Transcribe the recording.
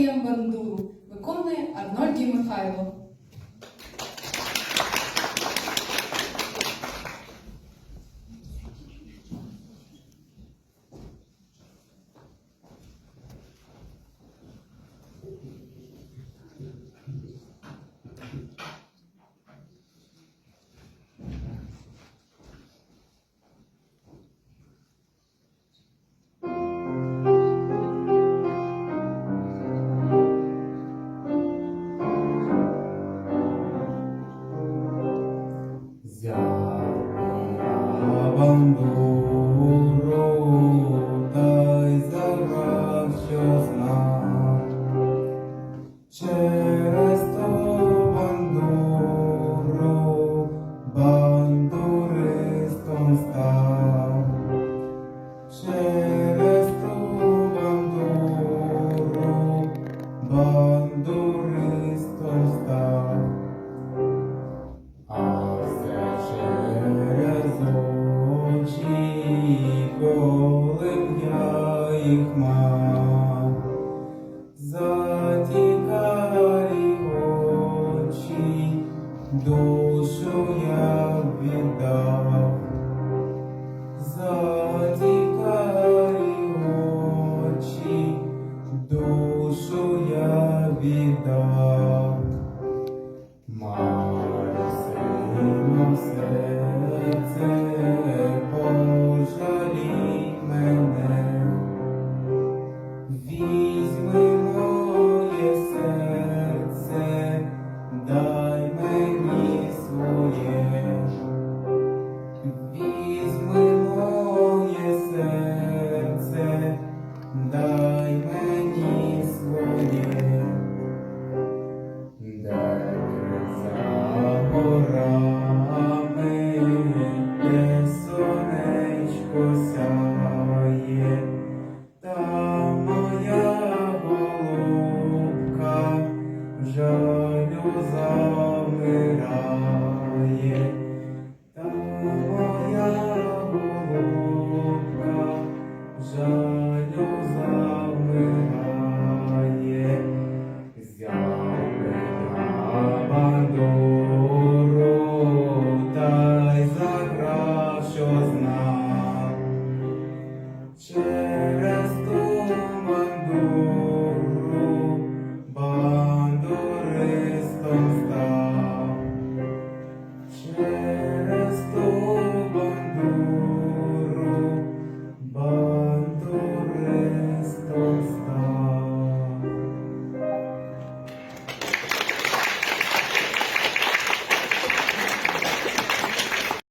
я бандуру, виконує Арнольді Михайло. Взяла бандуру, та й Коли я їх мав, затікарі душу я віддав, затікарі очі, душу я віддав. Маю сину mnie ta moja robota.